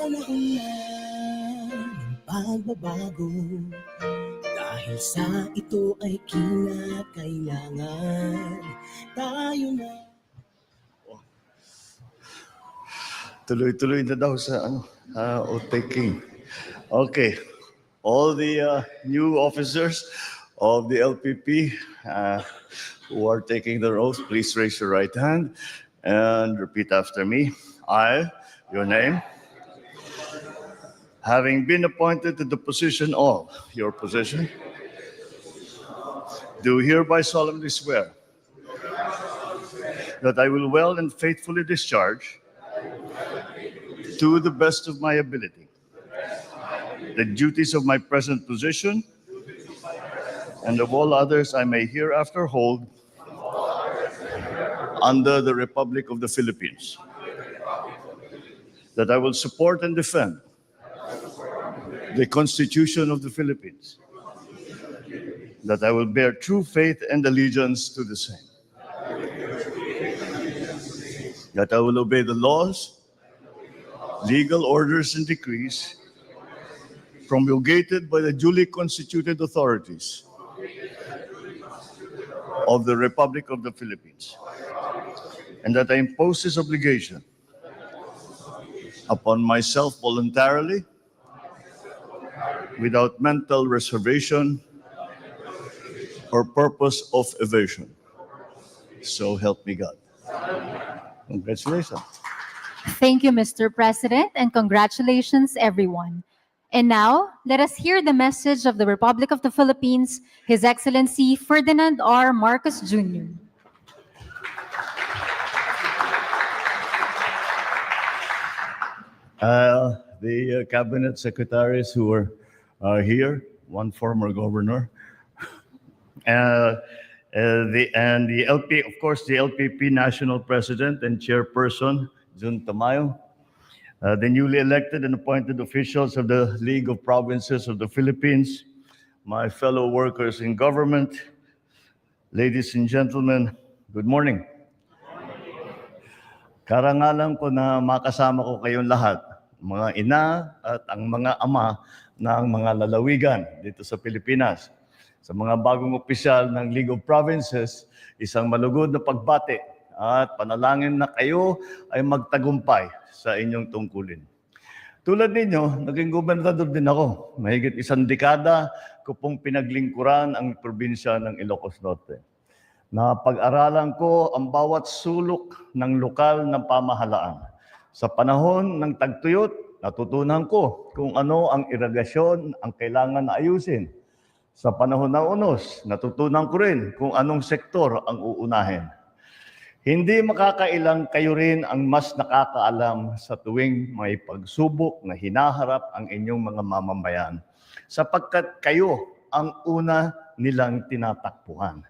Panahon na ng pagbabago Dahil sa ito ay kinakailangan Tayo na Tuloy-tuloy na daw sa ano, uh, taking. Okay. All the uh, new officers of the LPP uh, who are taking their oath, please raise your right hand and repeat after me. I, your name, having been appointed to the position of your position, do hereby solemnly swear that I will well and faithfully discharge to the best of my ability. The duties of my present position and of all others I may hereafter hold under the Republic of the Philippines. That I will support and defend the Constitution of the Philippines. That I will bear true faith and allegiance to the same. That I will obey the laws legal orders and decrees promulgated by the duly constituted authorities of the Republic of the Philippines, and that I impose this obligation upon myself voluntarily, without mental reservation or purpose of evasion. So help me God. Congratulations. Thank you, Mr. President, and congratulations, everyone. And now, let us hear the message of the Republic of the Philippines, His Excellency Ferdinand R. Marcos Jr. Uh, the uh, cabinet secretaries who are uh, here, one former governor, uh, uh, the, and the LP, of course, the LPP national president and chairperson, Jun Tamayo, uh, the newly elected and appointed officials of the League of Provinces of the Philippines, my fellow workers in government, ladies and gentlemen, good morning. Karangalan ko na makasama ko kayong lahat, mga ina at ang mga ama ng mga lalawigan dito sa Pilipinas. Sa mga bagong opisyal ng League of Provinces, isang malugod na pagbati at panalangin na kayo ay magtagumpay sa inyong tungkulin. Tulad ninyo, naging gobernador din ako. Mahigit isang dekada ko pong pinaglingkuran ang probinsya ng Ilocos Norte. Napag-aralan ko ang bawat sulok ng lokal na pamahalaan. Sa panahon ng tagtuyot, natutunan ko kung ano ang iragasyon ang kailangan na ayusin. Sa panahon ng unos, natutunan ko rin kung anong sektor ang uunahin. Hindi makakailang kayo rin ang mas nakakaalam sa tuwing may pagsubok na hinaharap ang inyong mga mamamayan sapagkat kayo ang una nilang tinatakbuhan.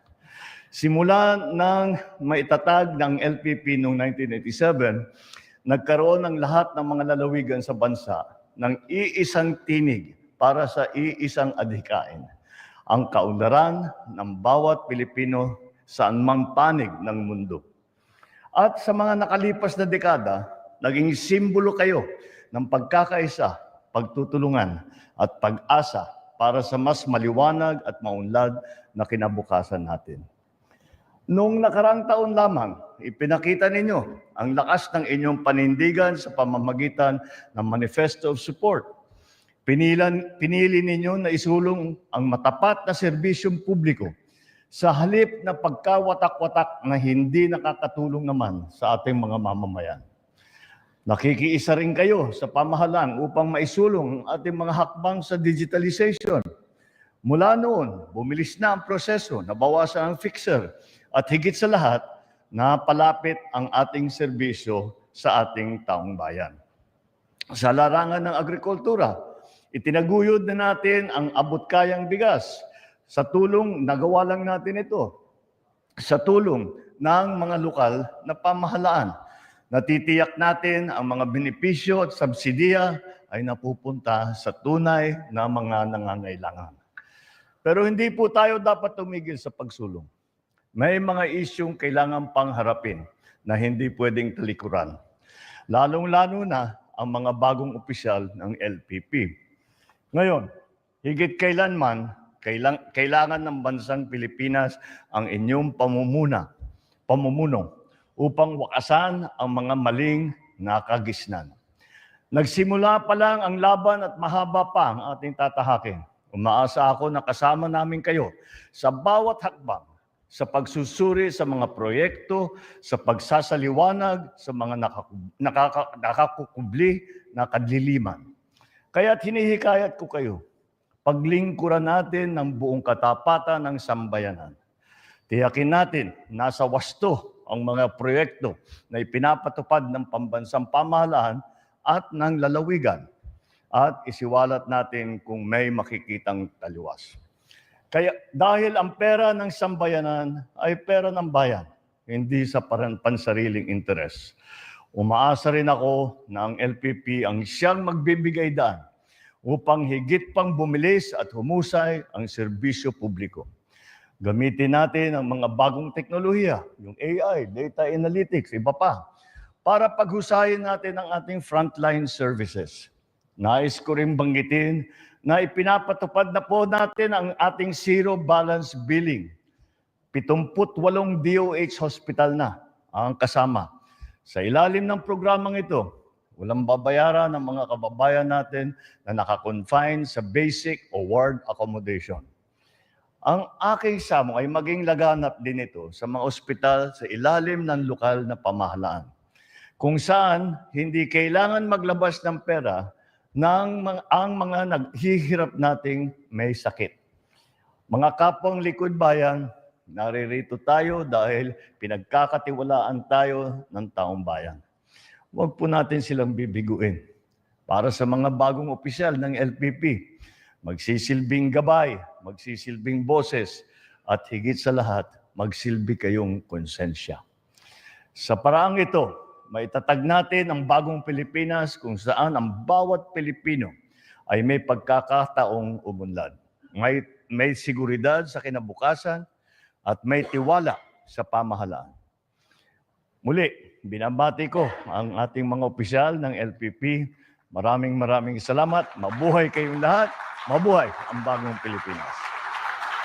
Simula nang maitatag ng LPP noong 1987, nagkaroon ng lahat ng mga lalawigan sa bansa ng iisang tinig para sa iisang adhikain. Ang kaunlaran ng bawat Pilipino saan mang panig ng mundo. At sa mga nakalipas na dekada, naging simbolo kayo ng pagkakaisa, pagtutulungan at pag-asa para sa mas maliwanag at maunlad na kinabukasan natin. Noong nakarang taon lamang, ipinakita ninyo ang lakas ng inyong panindigan sa pamamagitan ng Manifesto of Support. Pinilan, pinili ninyo na isulong ang matapat na serbisyong publiko sa halip na pagkawatak-watak na hindi nakakatulong naman sa ating mga mamamayan. Nakikiisa rin kayo sa pamahalaan upang maisulong ang ating mga hakbang sa digitalization. Mula noon, bumilis na ang proseso, nabawasan ang fixer, at higit sa lahat, napalapit ang ating serbisyo sa ating taong bayan. Sa larangan ng agrikultura, itinaguyod na natin ang abot-kayang bigas. Sa tulong, nagawa lang natin ito. Sa tulong ng mga lokal na pamahalaan. Natitiyak natin ang mga benepisyo at subsidiya ay napupunta sa tunay na mga nangangailangan. Pero hindi po tayo dapat tumigil sa pagsulong. May mga isyong kailangan pang harapin na hindi pwedeng talikuran. Lalong-lalo na ang mga bagong opisyal ng LPP. Ngayon, higit kailanman, kailang, kailangan ng bansang Pilipinas ang inyong pamumuna, pamumuno upang wakasan ang mga maling nakagisnan. Nagsimula pa lang ang laban at mahaba pa ang ating tatahakin. Umaasa ako na kasama namin kayo sa bawat hakbang sa pagsusuri sa mga proyekto, sa pagsasaliwanag, sa mga nakakukubli na kadliliman. Kaya't hinihikayat ko kayo, paglingkuran natin ng buong katapatan ng sambayanan. Tiyakin natin, nasa wasto ang mga proyekto na ipinapatupad ng pambansang pamahalaan at ng lalawigan at isiwalat natin kung may makikitang taliwas. Kaya dahil ang pera ng sambayanan ay pera ng bayan, hindi sa pansariling interes. Umaasa rin ako na ang LPP ang siyang magbibigay daan upang higit pang bumilis at humusay ang serbisyo publiko. Gamitin natin ang mga bagong teknolohiya, yung AI, data analytics, iba pa, para paghusayin natin ang ating frontline services. Nais ko rin banggitin na ipinapatupad na po natin ang ating zero balance billing. 78 DOH hospital na ang kasama. Sa ilalim ng programang ito, walang babayaran ng mga kababayan natin na nakakonfine sa basic o ward accommodation. Ang aking samo ay maging laganap din ito sa mga ospital sa ilalim ng lokal na pamahalaan. Kung saan hindi kailangan maglabas ng pera ng ang mga naghihirap nating may sakit. Mga kapwang likod bayan, naririto tayo dahil pinagkakatiwalaan tayo ng taong bayan. Huwag po natin silang bibiguin. Para sa mga bagong opisyal ng LPP, magsisilbing gabay, magsisilbing boses, at higit sa lahat, magsilbi kayong konsensya. Sa paraang ito, maitatag natin ang bagong Pilipinas kung saan ang bawat Pilipino ay may pagkakataong umunlad. May, may seguridad sa kinabukasan at may tiwala sa pamahalaan. Muli, binabati ko ang ating mga opisyal ng LPP. Maraming maraming salamat. Mabuhay kayong lahat. Mabuhay ang bagong Pilipinas.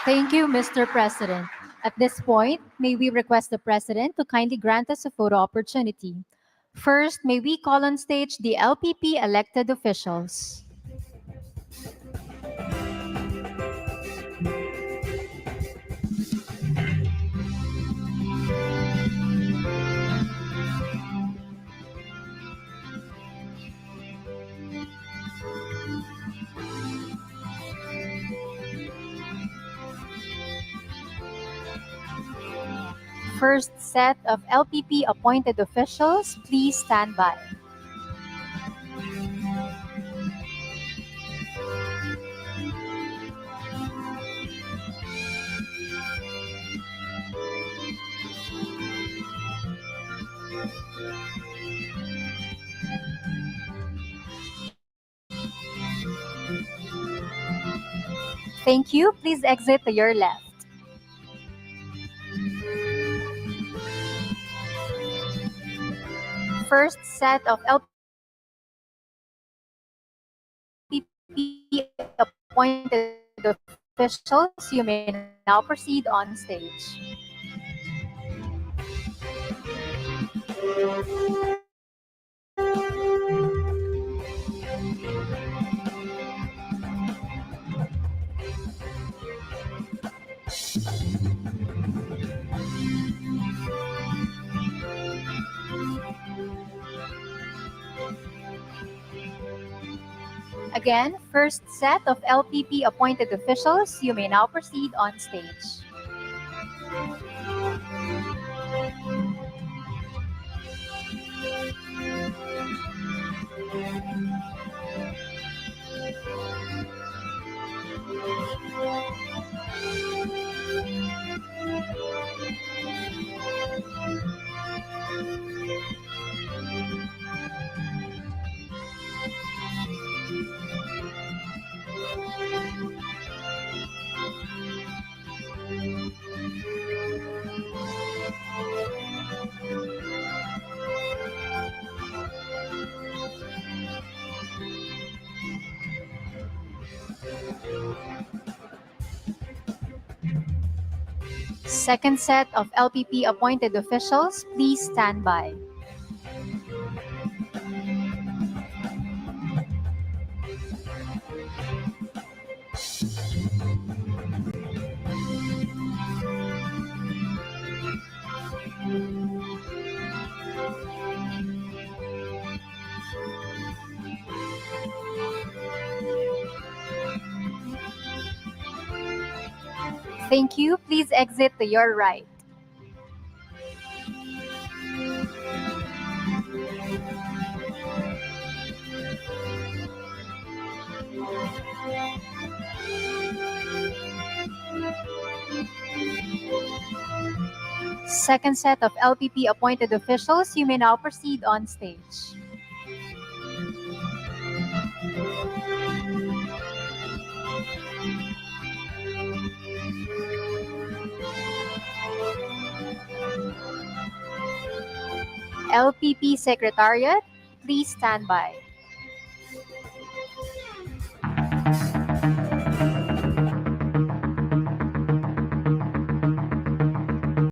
Thank you, Mr. President. At this point, may we request the President to kindly grant us a photo opportunity. First, may we call on stage the LPP elected officials. First set of LPP appointed officials, please stand by. Thank you. Please exit to your left. First set of LPP appointed officials, you may now proceed on stage. Again, first set of LPP appointed officials, you may now proceed on stage. Second set of LPP appointed officials, please stand by. Thank you. Please exit to your right. Second set of LPP appointed officials, you may now proceed on stage. LPP Secretariat, please stand by.